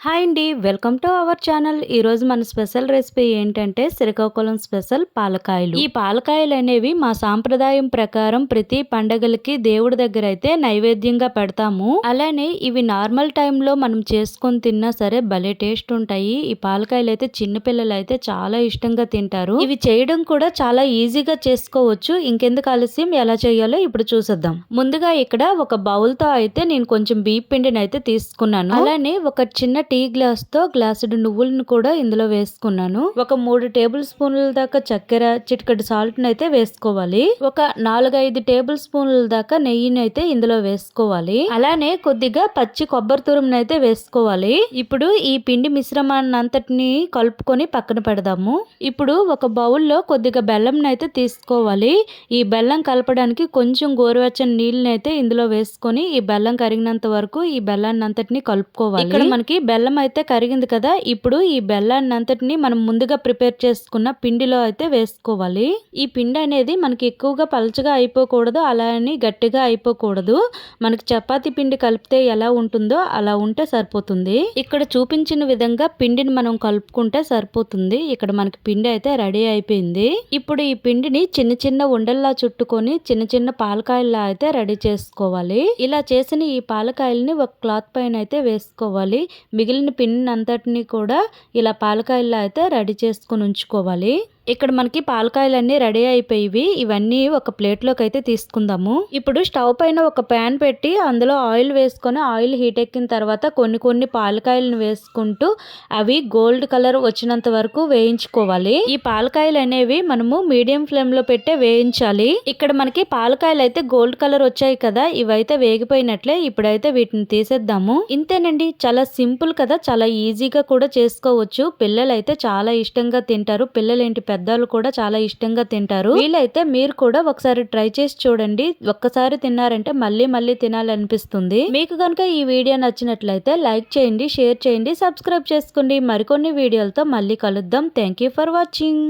Hi అండి welcome to our channel. ఈరోజు మన స్పెషల్ రెసిపీ ఏంటంటే శ్రీకాకుళం స్పెషల్ పాలకాయలు. ఈ పాలకాయలు అనేవి మా సాంప్రదాయం ప్రకారం ప్రతి పండగలకి దేవుడి దగ్గర అయితే నైవేద్యంగా పెడతాము. అలానే ఇవి నార్మల్ టైంలో మనం చేసుకొని తిన్నా సరే భలే టేస్ట్ ఉంటాయి. ఈ పాలకాయలు అయితే చిన్నపిల్లలు అయితే చాలా ఇష్టంగా తింటారు. ఇవి చేయడం కూడా చాలా ఈజీగా చేసుకోవచ్చు. ఇంకెందుకు ఆలస్యం ఎలా చేయాలో ఇప్పుడు చూసేద్దాం. ముందుగా ఇక్కడ ఒక బౌల్తో అయితే నేను కొంచెం బీప్ పిండిని అయితే తీసుకున్నాను. అలానే ఒక చిన్న టీ గ్లాస్తో గ్లాసుడు నువ్వులను కూడా ఇందులో వేసుకున్నాను. ఒక మూడు టేబుల్ స్పూన్ల దాకా చక్కెర చిటికటి సాల్ట్ అయితే వేసుకోవాలి. ఒక నాలుగైదు టేబుల్ స్పూన్ల దాకా నెయ్యిని అయితే ఇందులో వేసుకోవాలి. అలానే కొద్దిగా పచ్చి కొబ్బరి తురుమును అయితే వేసుకోవాలి. ఇప్పుడు ఈ పిండి మిశ్రమాన్ని అంతటిని కలుపుకొని పక్కన పెడదాము. ఇప్పుడు ఒక బౌల్లో కొద్దిగా బెల్లం అయితే తీసుకోవాలి. ఈ బెల్లం కలపడానికి కొంచెం గోరువెచ్చని నీళ్ళని అయితే ఇందులో వేసుకొని ఈ బెల్లం కరిగినంత వరకు ఈ బెల్లాన్ని అంతటిని కలుపుకోవాలి. ఇక్కడ మనకి బెల్లం బెల్లం అయితే కరిగింది కదా ఇప్పుడు ఈ బెల్లాన్ని అంతటిని మనం ముందుగా ప్రిపేర్ చేసుకున్న పిండిలో అయితే వేసుకోవాలి. ఈ పిండి అనేది మనకి ఎక్కువగా పలచగా అయిపోకూడదు అలా అని గట్టిగా అయిపోకూడదు. మనకి చపాతీ పిండి కలిపితే ఎలా ఉంటుందో అలా ఉంటే సరిపోతుంది. ఇక్కడ చూపించిన విధంగా పిండిని మనం కలుపుకుంటే సరిపోతుంది. ఇక్కడ మనకి పిండి అయితే రెడీ అయిపోయింది. ఇప్పుడు ఈ పిండిని చిన్న చిన్న ఉండల్లా చుట్టుకొని చిన్న చిన్న పాలకాయల్లా అయితే రెడీ చేసుకోవాలి. ఇలా చేసిన ఈ పాలకాయల్ని ఒక క్లాత్ పైన అయితే వేసుకోవాలి. మిగిలిన పిన్ అంతటిని కూడా ఇలా పాలకాయల్లో అయితే రెడీ చేసుకొని ఉంచుకోవాలి. ఇక్కడ మనకి పాలకాయలన్నీ రెడీ అయిపోయి ఇవన్నీ ఒక ప్లేట్లోకి అయితే తీసుకుందాము. ఇప్పుడు స్టవ్ పైన ఒక ప్యాన్ పెట్టి అందులో ఆయిల్ వేసుకొని ఆయిల్ హీట్ ఎక్కిన తర్వాత కొన్ని కొన్ని పాలకాయలను వేసుకుంటూ అవి గోల్డ్ కలర్ వచ్చినంత వరకు వేయించుకోవాలి. ఈ పాలకాయలు అనేవి మనము మీడియం ఫ్లేమ్లో పెట్టే వేయించాలి. ఇక్కడ మనకి పాలకాయలు అయితే గోల్డ్ కలర్ వచ్చాయి కదా ఇవైతే వేగిపోయినట్లే ఇప్పుడైతే వీటిని తీసేద్దాము. ఇంతేనండి చాలా సింపుల్ కదా చాలా ఈజీగా కూడా చేసుకోవచ్చు. పిల్లలు అయితే చాలా ఇష్టంగా తింటారు. పిల్లలు ఏంటి పెద్దలు కూడా చాలా ఇష్టంగా తింటారు. వీలైతే మీరు కూడా ఒకసారి ట్రై చేసి చూడండి. ఒక్కసారి తిన్నారంటే మళ్ళీ మళ్ళీ తినాలనిపిస్తుంది. మీకు కనుక ఈ వీడియో నచ్చినట్లయితే లైక్ చేయండి షేర్ చేయండి సబ్స్క్రైబ్ చేసుకోండి. మరికొన్ని వీడియోలతో మళ్ళీ కలుద్దాం. Thank you for watching.